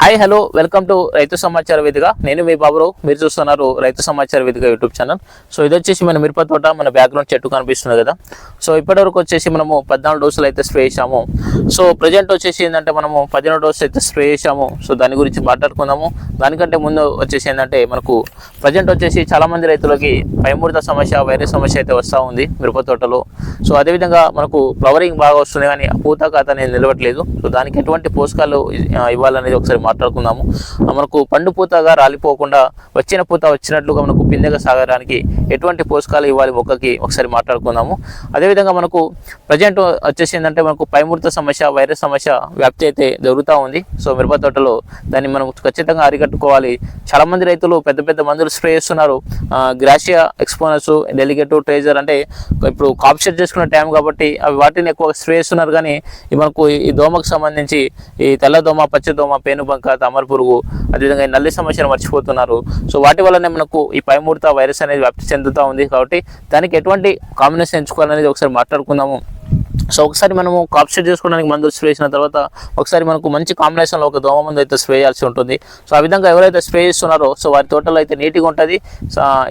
Hi hello welcome to రైతు సమాచార వేదిక నేను మీ బాబురావు మీరు చూస్తున్నారు రైతు సమాచార వేదిక యూట్యూబ్ ఛానల్ సో ఇది వచ్చేసి మన మిరప తోట మన బ్యాక్గ్రౌండ్ చెట్టు కనిపిస్తుంది కదా. సో ఇప్పటివరకు వచ్చేసి మనము పద్నాలుగు డోసులు అయితే స్ప్రే చేసాము సో ప్రజెంట్ వచ్చేసి ఏంటంటే మనము పదిహేను డోసులు అయితే స్ప్రే చేసాము సో దాని గురించి మాట్లాడుకుందాము. దానికంటే ముందు వచ్చేసి ఏంటంటే మనకు ప్రజెంట్ వచ్చేసి చాలామంది రైతులకి పైముడత సమస్య వైరస్ సమస్య అయితే వస్తూ ఉంది మిరప తోటలో. సో అదేవిధంగా మనకు ఫ్లవరింగ్ బాగా వస్తుంది కానీ పూత ఖాతా అనేది నిలవట్లేదు. సో దానికి ఎటువంటి పోషకాలు ఇవ్వాలనేది ఒకసారి మాట్లాడుకుందాము. మనకు పండు పూతగా రాలిపోకుండా వచ్చిన పూత వచ్చినట్లుగా మనకు పిందెగా సాగడానికి ఎటువంటి పోషకాలు ఇవ్వాలి మొక్కకి? ఒకసారి మాట్లాడుకుందాము. అదేవిధంగా మనకు ప్రజెంట్ వచ్చేసి ఏంటంటే మనకు పైముడత సమస్య వైరస్ సమస్య వ్యాప్తి అయితే జరుగుతూ ఉంది. సో మిరప తోటలో దాన్ని మనం ఖచ్చితంగా అరికట్టుకోవాలి. చాలా మంది రైతులు పెద్ద పెద్ద మందులు స్ప్రే చేస్తున్నారు. గ్రాషియా ఎక్స్పోనస్ డెలిగేట్ ట్రేజర్ అంటే ఇప్పుడు కాప్ చేసుకున్న చేసుకునే టైం కాబట్టి అవి వాటిని ఎక్కువ స్ప్రే చేస్తున్నారు. కానీ మనకు ఈ దోమకు సంబంధించి ఈ తెల్ల దోమ పచ్చ దోమ బంక తామర పురుగు అదేవిధంగా ఈ నల్లి సమస్యను మర్చిపోతున్నారు. సో వాటి వల్లనే మనకు ఈ పైమూర్త వైరస్ అనేది వ్యాప్తి చెందుతూ ఉంది కాబట్టి దానికి ఎటువంటి కాంబినేషన్ ఎంచుకోవాలనేది ఒకసారి మాట్లాడుకుందాము. సో ఒకసారి మనము కాప్ సెట్ చేసుకోవడానికి మందులు స్ప్రే చేసిన తర్వాత ఒకసారి మనకు మంచి కాంబినేషన్లో ఒక దోమ మందు అయితే స్ప్రే చేయాల్సి ఉంటుంది. సో ఆ విధంగా ఎవరైతే స్ప్రే చేస్తున్నారో సో వారి తోటలో అయితే నీట్గా ఉంటుంది.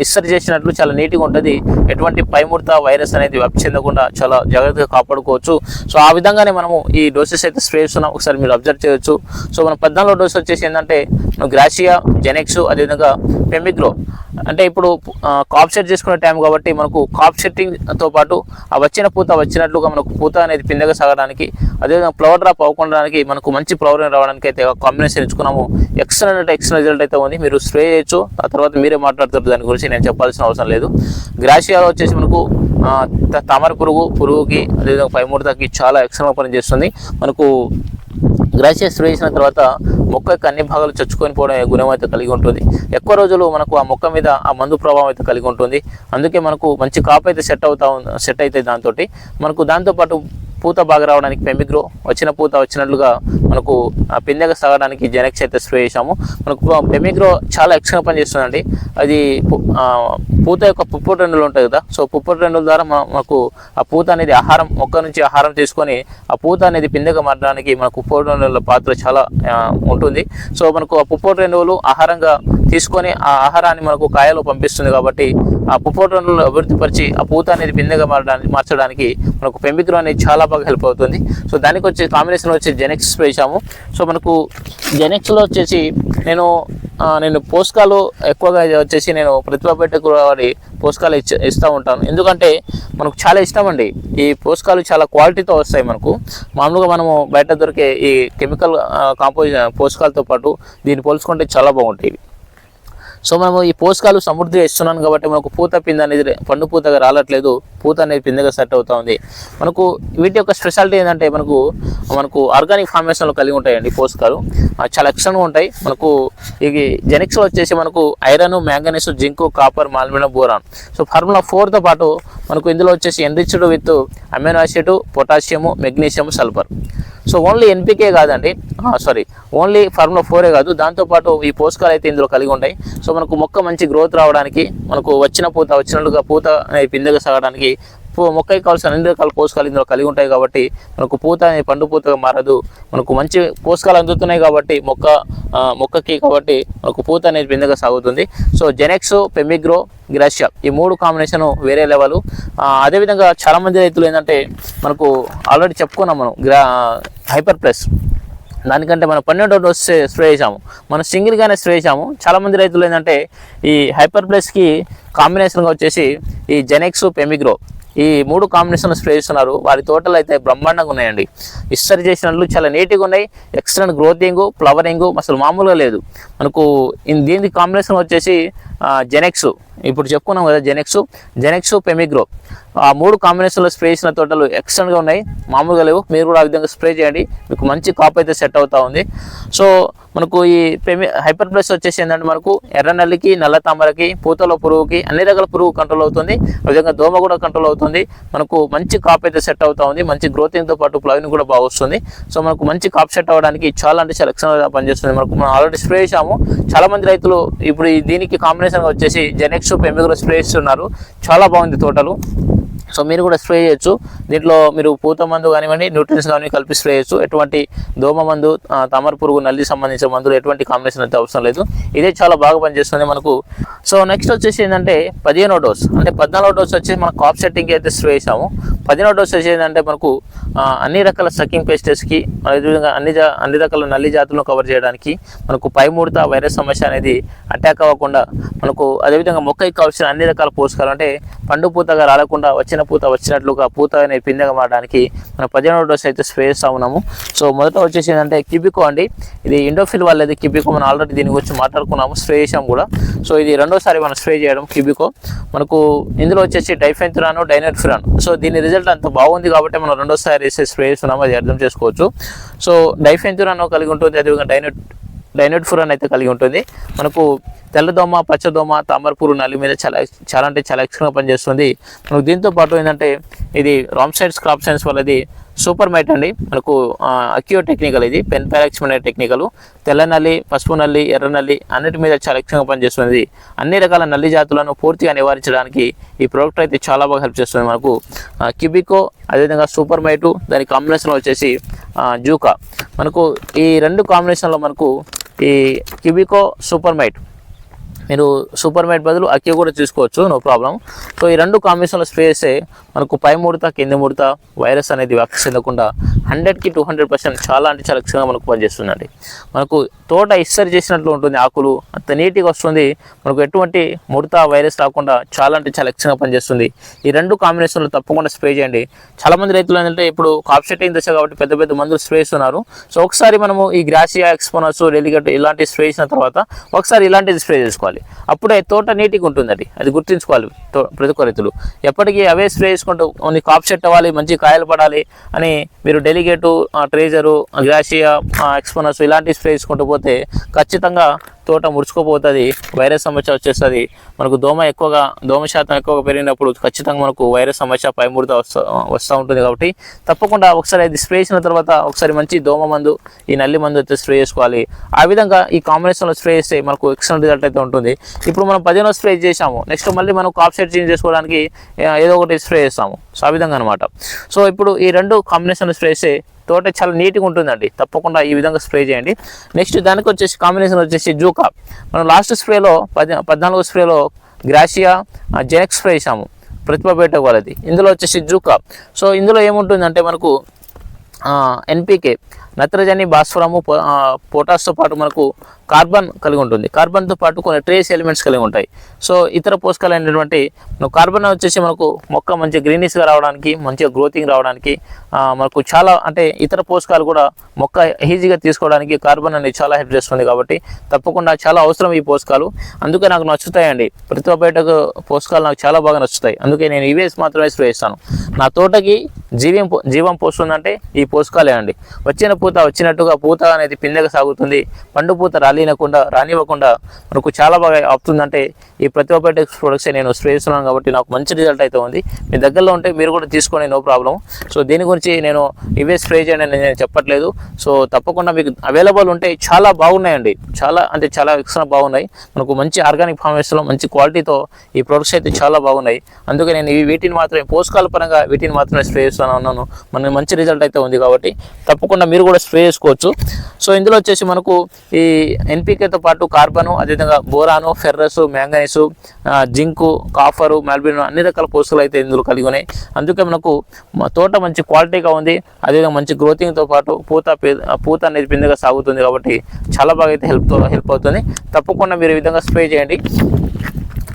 ఇస్సరి ఇస్తరి చేసినట్లు చాలా నీట్గా ఉంటుంది. ఎటువంటి పైముడత వైరస్ అనేది వ్యాప్తి చెందకుండా చాలా జాగ్రత్తగా కాపాడుకోవచ్చు. సో ఆ విధంగానే మనము ఈ డోసెస్ అయితే స్ప్రే చేస్తున్నాం. ఒకసారి మీరు అబ్జర్వ్ చేయొచ్చు. సో మన పద్నాలుగో డోస్ వచ్చేసి ఏంటంటే గ్రాసియా జెనెక్స్ అదేవిధంగా పెమిగ్రో అంటే ఇప్పుడు కాప్ సెట్ చేసుకునే టైం కాబట్టి మనకు కాప్ సెట్టింగ్తో పాటు ఆ వచ్చిన పూత వచ్చినట్లుగా మనకు పూత అనేది పిందెగా సాగడానికి అదేవిధంగా ఫ్లవర్ డ్రాప్ అవ్వకుండానికి మనకు మంచి ఫ్లవర్ రావడానికి అయితే కాంబినేషన్ ఎంచుకున్నాము. ఎక్సలెంట్ అంటే ఎక్సలెంట్ రిజల్ట్ అయితే ఉంది. మీరు స్ప్రే చేయొచ్చు. ఆ తర్వాత మీరే మాట్లాడతారు. దాని గురించి నేను చెప్పాల్సిన అవసరం లేదు. గ్రాషియాలో వచ్చేసి మనకు తామర పురుగు పురుగుకి అదేవిధంగా పైముడతకి చాలా ఎక్సలెంట్ పనిచేస్తుంది మనకు గ్రాసియస్ స్ప్రే తర్వాత మొక్క యొక్క అన్ని భాగాలు చచ్చుకొని పోవడం గుణం అయితే కలిగి ఉంటుంది. ఎక్కువ రోజులు మనకు ఆ మొక్క మీద ఆ మందు ప్రభావం అయితే కలిగి ఉంటుంది. అందుకే మనకు మంచి కాపు అయితే సెట్ అవుతా సెట్ అవుతాయి దాంతో మనకు దాంతోపాటు పూత బాగా రావడానికి పెమిగ్రో వచ్చిన పూత వచ్చినట్లుగా మనకు ఆ పిందెగా సాగడానికి జెనెక్స్ అయితే స్ప్రే చేసాము మనకు పెమిగ్రో చాలా ఎక్స్ట్రా పని చేస్తుందండి అది పూత యొక్క పుప్పొటి రెండులు ఉంటాయి కదా సో పుప్పటి రెండుల ద్వారా మనకు ఆ పూత అనేది ఆహారం మొక్క నుంచి ఆహారం తీసుకొని ఆ పూత అనేది పిందెగా మారడానికి మనకు పుప్పటి రెండుల పాత్ర చాలా ఉంటుంది. సో మనకు ఆ పుప్పొటి రెండులు ఆహారంగా తీసుకొని ఆ ఆహారాన్ని మనకు కాయలో పంపిస్తుంది కాబట్టి ఆ పుప్పొటి అభివృద్ధిపరిచి ఆ పూత అనేది బిందెగా మారడానికి మార్చడానికి మనకు పెంబిక్రో అనేది చాలా బాగా హెల్ప్ అవుతుంది. సో దానికి వచ్చే కాంబినేషన్ వచ్చి జెనెక్స్ వేసాము సో మనకు జెనెక్స్లో వచ్చేసి నేను నేను పోస్కాలు ఎక్కువగా వచ్చేసి నేను ప్రతిభా పెట్టకు వాడి పోస్కాలు ఇచ్చ ఇస్తూ ఉంటాను. ఎందుకంటే మనకు చాలా ఇష్టం అండి. ఈ పోస్కాలు చాలా క్వాలిటీతో వస్తాయి మనకు. మామూలుగా మనము బయట దొరికే ఈ కెమికల్ కాంపోజి పోస్కాలతో పాటు దీన్ని పోల్చుకుంటే చాలా బాగుంటాయి. సో మనము ఈ పోషకాలు సమృద్ధిగా ఇస్తున్నాను కాబట్టి మనకు పూత పింద అనేది పండు పూతగా రాలట్లేదు. పూత అనేది పిందగా సెట్ అవుతా ఉంది. మనకు వీటి యొక్క స్పెషాలిటీ ఏంటంటే మనకు మనకు ఆర్గానిక్ ఫార్మేషన్లో కలిగి ఉంటాయండి పోషకాలు. చాలా ఎక్స్ట్రాగా ఉంటాయి. మనకు ఇది జెనిక్స్లో వచ్చేసి మనకు ఐరన్ మ్యాంగనీస్ జింకు కాపర్ మాల్మిన బోరాన్. సో ఫార్ములా ఫోర్తో పాటు మనకు ఇందులో వచ్చేసి enriched with amino acid potassium magnesium sulphur so only NPK కాదండి. సారీ ఓన్లీ ఫార్ములా ఫోరే కాదు. దాంతోపాటు ఈ పోషకాలు అయితే ఇందులో కలిగి ఉంటాయి సో మనకు మొక్క మంచి గ్రోత్ రావడానికి మనకు వచ్చిన పూత వచ్చినట్లుగా పూత పిందెగా సాగడానికి మొక్కకి కావాల్సిన అన్ని రకాల పోషకాలు ఇందులో కలిగి ఉంటాయి కాబట్టి మనకు పూత అనేది పండు పూతగా మారదు. మనకు మంచి పోషకాలు అందుతున్నాయి కాబట్టి మొక్క మొక్కకి కాబట్టి మనకు పూత అనేది పిందెగా సాగుతుంది. సో జెనెక్స్ పెమిగ్రో గ్రాషియా ఈ మూడు కాంబినేషన్ వేరే లెవెల్ అదేవిధంగా చాలామంది రైతులు ఏంటంటే మనకు ఆల్రెడీ చెప్పుకున్నాం మనం గ్రా హైపర్ ప్లస్ దానికంటే మనం పన్నెండో డోస్ స్ప్రే చేసాము మనం సింగిల్గానే స్ప్రే చేసాము చాలామంది రైతులు ఏంటంటే ఈ హైపర్ ప్లస్కి కాంబినేషన్గా వచ్చేసి ఈ జెనెక్స్ పెమిగ్రో ఈ మూడు కాంబినేషన్లు స్ప్రే చేస్తున్నారు. వారి తోటలు అయితే బ్రహ్మాండంగా ఉన్నాయండి. ఇస్తరి చేసినట్లు చాలా నీట్గా ఉన్నాయి. ఎక్స్టెంట్ గ్రోతింగ్ ఫ్లవరింగ్ అసలు మామూలుగా లేదు. మనకు దీనికి కాంబినేషన్ వచ్చేసి జెనెక్స్ ఇప్పుడు చెప్పుకున్నాం కదా జెనెక్స్ జెనెక్స్ పెమిగ్రో ఆ మూడు కాంబినేషన్లో స్ప్రే చేసిన తోటలు ఎక్స్టెంట్గా ఉన్నాయి. మామూలుగా లేవు. మీరు కూడా ఆ విధంగా స్ప్రే చేయండి. మీకు మంచి కాప్ అయితే సెట్ అవుతూ ఉంది. సో మనకు ఈ పెమి హైపర్ ప్లస్ వచ్చేసి ఏంటంటే మనకు ఎర్ర నల్లికి నల్ల తామరకి పూతల పురుగుకి అన్ని రకాల పురుగు కంట్రోల్ అవుతుంది. ఆ విధంగా దోమ కూడా కంట్రోల్ అవుతుంది. మనకు మంచి కాప్ అయితే సెట్ అవుతూ ఉంది. మంచి గ్రోతింగ్తో పాటు ప్లవింగ్ కూడా బాగా వస్తుంది. సో మనకు మంచి కాప్ సెట్ అవ్వడానికి చాలా అంటే చాలా ఎక్సలెంట్గా పనిచేస్తుంది. మనకు మనం ఆల్రెడీ స్ప్రే చేసాము చాలా మంది రైతులు ఇప్పుడు దీనికి కాంబినేషన్ కాంబినేషన్గా వచ్చేసి జెనెక్స్ కూడా స్ప్రే చేస్తున్నారు. చాలా బాగుంది తోటలు. సో మీరు కూడా స్ప్రే చేయొచ్చు. దీంట్లో మీరు పూత మందు కానివ్వండి న్యూట్రియన్స్ కానీ కలిపి స్ప్రే చేయొచ్చు. ఎటువంటి దోమ మందు ఆ, తామర పురుగు నల్లి సంబంధించిన మందులు ఎటువంటి కాంబినేషన్ అయితే అవసరం లేదు. ఇదే చాలా బాగా పనిచేస్తుంది మనకు. సో నెక్స్ట్ వచ్చేసి ఏంటంటే పదిహేనో డోస్ అంటే పద్నాలుగో డోస్ వచ్చేసి మనం కాప్ సెట్టింగ్కి అయితే స్ప్రే చేసాము పదిహేనో డోస్ ఏంటంటే మనకు అన్ని రకాల సకింగ్ పేస్టెస్కి అదేవిధంగా అన్ని జా అన్ని రకాల నల్లి జాతులను కవర్ చేయడానికి మనకు పై ముడత వైరస్ సమస్య అనేది అటాక్ అవ్వకుండా మనకు అదేవిధంగా మొక్కకి కావాల్సిన అన్ని రకాల పోషకాలు అంటే పండు పూతగా రాలకుండా వచ్చిన పూత వచ్చినట్లుగా పూత అనేది పిందెగా మారడానికి మనం పదిహేనో డోస్ అయితే స్ప్రే చేస్తూ ఉన్నాము. సో మొదట వచ్చేసి ఏంటంటే కిబికో అండి. ఇది ఇండోఫిల్ వాళ్ళది కిబికో మనం ఆల్రెడీ దీని గురించి మాట్లాడుకున్నాము స్ప్రే చేసాం కూడా. సో ఇది రెండోసారి మనం స్ప్రే చేయడం కిబికో. మనకు ఇందులో వచ్చేసి డైఫెన్తురాను డైనెట్ఫిరాన్ సో దీని రిజల్ట్ అంత బాగుంది కాబట్టి మనం రెండోసారి వేసే స్ప్రే చేస్తున్నాము అది అర్థం చేసుకోవచ్చు. సో డైఫెన్తురాన్ కలిగి ఉంటుంది అదేవిధంగా డైనెట్ డైనోట్ ఫురన్ అయితే కలిగి ఉంటుంది. మనకు తెల్లదోమ పచ్చదోమ తామరపూరు నల్లి మీద చాలా చాలా అంటే చాలా ఎక్స్ట్రా పనిచేస్తుంది. మనకు దీంతో పాటు ఏంటంటే ఇది రామ్ సైడ్స్ క్రాప్ సైన్స్ వాళ్ళది సూపర్ మైట్ అండి. మనకు అక్యో టెక్నికల్ ఇది. పెన్ ప్యారెక్స్ అనే టెక్నికల్. తెల్ల నల్లి పసుపు నల్లి ఎర్ర నల్లి అన్నిటి మీద చాలా ఎక్స్ట్రా పనిచేస్తుంది. అన్ని రకాల నల్లి జాతులను పూర్తిగా నివారించడానికి ఈ ప్రోడక్ట్ అయితే చాలా బాగా హెల్ప్ చేస్తుంది మనకు. కిబికో అదేవిధంగా సూపర్ మైటు దాని కాంబినేషన్లో వచ్చేసి జూకా. మనకు ఈ రెండు కాంబినేషన్లో మనకు ఈ కిబికో సూపర్ మైట్ మీరు సూపర్ మైట్ బదులు అక్కి కూడా తీసుకోవచ్చు నో ప్రాబ్లం. సో ఈ రెండు కాంబినేషన్లో స్ప్రే చేస్తే మనకు పై ముడత కింది ముడత వైరస్ అనేది వ్యాప్తి చెందకుండా హండ్రెడ్కి టూ హండ్రెడ్ పర్సెంట్ చాలా అంటే చాలా లక్ష్యంగా మనకు పనిచేస్తుందండి. మనకు తోట ఇస్తరి చేసినట్లు ఉంటుంది ఆకులు అంత నీట్గా వస్తుంది. మనకు ఎటువంటి ముడత వైరస్ రాకుండా చాలా అంటే చాలా లక్ష్యంగా పనిచేస్తుంది. ఈ రెండు కాంబినేషన్లు తప్పకుండా స్ప్రే చేయండి. చాలా మంది రైతులు ఏంటంటే ఇప్పుడు కాప్ సెట్టింగ్ దశ కాబట్టి పెద్ద పెద్ద మందులు స్ప్రే చేస్తున్నారు. సో ఒకసారి మనము ఈ గ్రాసియా ఎక్స్పోనస్ డెలిగేట్ ఇలాంటి స్ప్రే చేసిన తర్వాత ఒకసారి ఇలాంటిది స్ప్రే చేసుకోవాలి. అప్పుడే తోట నీటిగా ఉంటుందండి. అది గుర్తుంచుకోవాలి ప్రతి ఒక్క రైతులు. ఎప్పటికీ అవే స్ప్రే చేసుకుంటూ ఓన్లీ కాప్ సెట్ అవ్వాలి మంచి కాయలు పడాలి అని మీరు డెలిగేటు ట్రేజరు గ్రాషియా ఎక్స్పోనర్స్ ఇలాంటివి స్ప్రే చేసుకుంటూ పోతే ఖచ్చితంగా తోట ముడుచుకోపోతుంది వైరస్ సమస్య వచ్చేస్తుంది. మనకు దోమ ఎక్కువగా దోమ శాతం ఎక్కువగా పెరిగినప్పుడు ఖచ్చితంగా మనకు వైరస్ సమస్య పైముడత వస్తూ వస్తూ ఉంటుంది కాబట్టి తప్పకుండా ఒకసారి అది స్ప్రే చేసిన తర్వాత ఒకసారి మంచి దోమ మందు ఈ నల్లి మందు అయితే స్ప్రే చేసుకోవాలి. ఆ విధంగా ఈ కాంబినేషన్లో స్ప్రే చేస్తే మనకు ఎక్సలెంట్ రిజల్ట్ అయితే ఉంటుంది. ఇప్పుడు మనం పదిహేనో స్ప్రే చేసాము నెక్స్ట్ మళ్ళీ మనం కాప్ సెట్ చేంజ్ చేసుకోవడానికి ఏదో ఒకటి స్ప్రే చేస్తాము. సో ఆ విధంగా అనమాట సో ఇప్పుడు ఈ రెండు కాంబినేషన్ స్ప్రే తోట చాలా నీట్గా ఉంటుందండి. తప్పకుండా ఈ విధంగా స్ప్రే చేయండి. నెక్స్ట్ దానికి వచ్చేసి కాంబినేషన్ వచ్చేసి జూకా మనం లాస్ట్ స్ప్రేలో పది పద్నాలుగో స్ప్రేలో గ్రాషియా జెనెక్ స్ప్రే చేసాము ప్రతిభ బయట వాళ్ళది. ఇందులో వచ్చేసి జూకా సో ఇందులో ఏముంటుందంటే మనకు ఎన్పికే. నత్రజని భాస్వరము పొటాస్తో పాటు మనకు కార్బన్ కలిగి ఉంటుంది. కార్బన్తో పాటు కొన్ని ట్రేస్ ఎలిమెంట్స్ కలిగి ఉంటాయి. సో ఇతర పోషకాలు అయినటువంటి కార్బన్ వచ్చేసి మనకు మొక్క మంచి గ్రీనిష్గా రావడానికి మంచిగా గ్రోతింగ్ రావడానికి మనకు చాలా అంటే ఇతర పోషకాలు కూడా మొక్క ఈజీగా తీసుకోవడానికి కార్బన్ అనేది చాలా హెల్ప్ చేస్తుంది కాబట్టి తప్పకుండా చాలా అవసరం ఈ పోషకాలు. అందుకే నాకు నచ్చుతాయండి. ప్రతి బయటకు పోషకాలు నాకు చాలా బాగా నచ్చుతాయి. అందుకే నేను ఇవే మాత్రమే స్ప్రే చేస్తాను. నా తోటకి జీవం పో- జీవం పోస్తుందంటే ఈ పోషకాలే అండి. వచ్చిన పూత వచ్చినట్టుగా పూత అనేది పిందెగా సాగుతుంది. పండు పూత రాలినకుండా రానివ్వకుండా మనకు చాలా బాగా ఆపుతుందంటే ఈ ప్రతిభాబయోటిక్స్ ప్రొడక్ట్స్ నేను స్ప్రే చేస్తున్నాను కాబట్టి నాకు మంచి రిజల్ట్ అయితే ఉంది. మీ దగ్గరలో ఉంటే మీరు కూడా తీసుకోండి నో ప్రాబ్లం సో దీని గురించి నేను ఇవే స్ప్రే చేయండి అని నేను చెప్పట్లేదు. సో తప్పకుండా మీకు అవైలబుల్ ఉంటే చాలా బాగున్నాయండి. చాలా అంటే చాలా ఎక్స్ట్రా బాగున్నాయి. మనకు మంచి ఆర్గానిక్ ఫార్మేషన్లో మంచి క్వాలిటీతో ఈ ప్రొడక్ట్స్ అయితే చాలా బాగున్నాయి. అందుకే నేను వీటిని మాత్రమే పోషకాల పరంగా వీటిని మాత్రమే స్ప్రే చేస్తాను ఉన్నాను మనకి మంచి రిజల్ట్ అయితే ఉంది కాబట్టి తప్పకుండా మీరు కూడా స్ప్రే చేసుకోవచ్చు. సో ఇందులో వచ్చేసి మనకు ఈ ఎన్పికేతో పాటు కార్బను అదేవిధంగా boron ferrous manganese zinc copper మెల్బిన్ అన్ని రకాల పోషకాలు అయితే ఇందులో కలిగి ఉన్నాయి. అందుకే మనకు తోట మంచి క్వాలిటీగా ఉంది. అదేవిధంగా మంచి గ్రోతింగ్తో పాటు పూత పే- పూత అనేది పిందగా సాగుతుంది కాబట్టి చాలా బాగా అయితే హెల్ప్ హెల్ప్ అవుతుంది. తప్పకుండా మీరు ఈ విధంగా స్ప్రే చేయండి.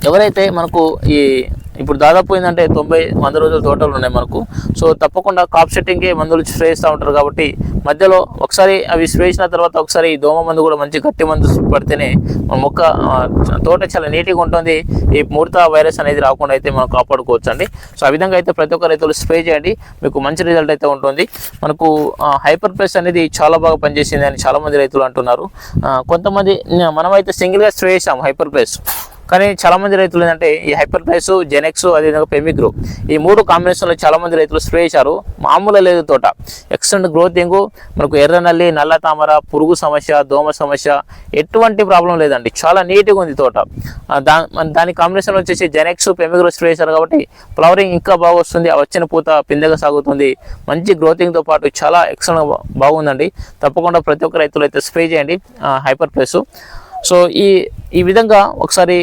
ఎవరైతే మనకు ఈ ఇప్పుడు దాదాపు ఏంటంటే తొంభై వంద రోజుల తోటలు ఉన్నాయి మనకు. సో తప్పకుండా కాప్ సెట్టింగ్కే మందులు స్ప్రే చేస్తూ ఉంటారు కాబట్టి మధ్యలో ఒకసారి అవి స్ప్రే చేసిన తర్వాత ఒకసారి దోమ మందు కూడా మంచి గట్టి మందు పడితేనే మొక్క తోట చాలా నీట్గా ఉంటుంది. ఈ ముడత వైరస్ అనేది రాకుండా అయితే మనం కాపాడుకోవచ్చు అండి సో ఆ విధంగా అయితే ప్రతి ఒక్క రైతులు స్ప్రే చేయండి. మీకు మంచి రిజల్ట్ అయితే ఉంటుంది. మనకు హైపర్ ప్రెస్ అనేది చాలా బాగా పనిచేసింది అని చాలామంది రైతులు అంటున్నారు. కొంతమంది మనమైతే సింగిల్గా స్ప్రే చేసాము హైపర్ ప్రెస్. కానీ చాలా మంది రైతులు ఏంటంటే ఈ హైపర్ ప్రైస్ జెనెక్స్ అదేవిధంగా పెమిగ్రో ఈ మూడు కాంబినేషన్లో చాలా మంది రైతులు స్ప్రే చేశారు. మామూలు లేదు తోట. ఎక్సలెంట్ గ్రోతింగ్ మనకు ఎర్రనల్లి నల్ల తామర పురుగు సమస్య దోమ సమస్య ఎటువంటి ప్రాబ్లం లేదండి. చాలా నీట్గా ఉంది తోట. దా దాని కాంబినేషన్ వచ్చేసి జెనెక్స్ పెమిగ్రో స్ప్రే చేశారు కాబట్టి ఫ్లవరింగ్ ఇంకా బాగా వస్తుంది. వచ్చిన పూత పిందెగా సాగుతుంది. మంచి గ్రోతింగ్తో పాటు చాలా ఎక్సలెంట్ బాగుందండి. తప్పకుండా ప్రతి ఒక్క రైతులు అయితే స్ప్రే చేయండి. హైపర్ ప్రైస్ సో ఈ ఈ విధంగా ఒకసారి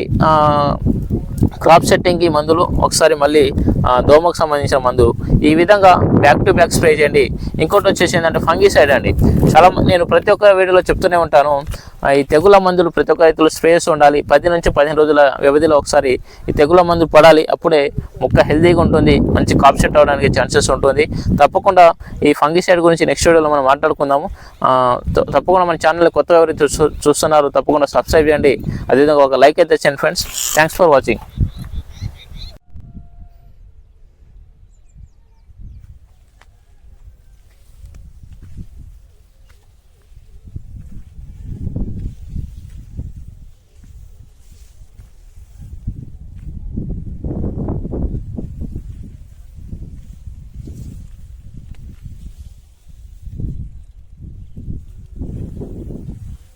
క్రాప్ సెట్టింగ్కి మందులు ఒకసారి మళ్ళీ దోమకు సంబంధించిన మందు. ఈ విధంగా బ్యాక్ టు బ్యాక్ స్ప్రే చేయండి. ఇంకోటి వచ్చేసి ఏంటంటే ఫంగిసైడ్ అండి. చాలా నేను ప్రతి ఒక్క వీడియోలో చెప్తూనే ఉంటాను. ఈ తెగుల మందులు ప్రతి ఒక్క రైతులు స్ప్రేస్ ఉండాలి. పది నుంచి పదిహేను రోజుల వ్యవధిలో ఒకసారి ఈ తెగుల మందు పడాలి. అప్పుడే మొక్క హెల్దీగా ఉంటుంది మంచి కాప్ సెట్ అవడానికి ఛాన్సెస్ ఉంటుంది. తప్పకుండా ఈ ఫంగిసైడ్ గురించి నెక్స్ట్ వీడియోలో మనం మాట్లాడుకుందాము. త- తప్పకుండా మన ఛానల్ కొత్త ఎవరైతే చూ- చూస్తున్నారు తప్పకుండా సబ్స్క్రైబ్ చేయండి. అదేవిధంగా ఒక లైక్ అయితే చేయండి ఫ్రెండ్స్ థ్యాంక్స్ ఫర్ వాచింగ్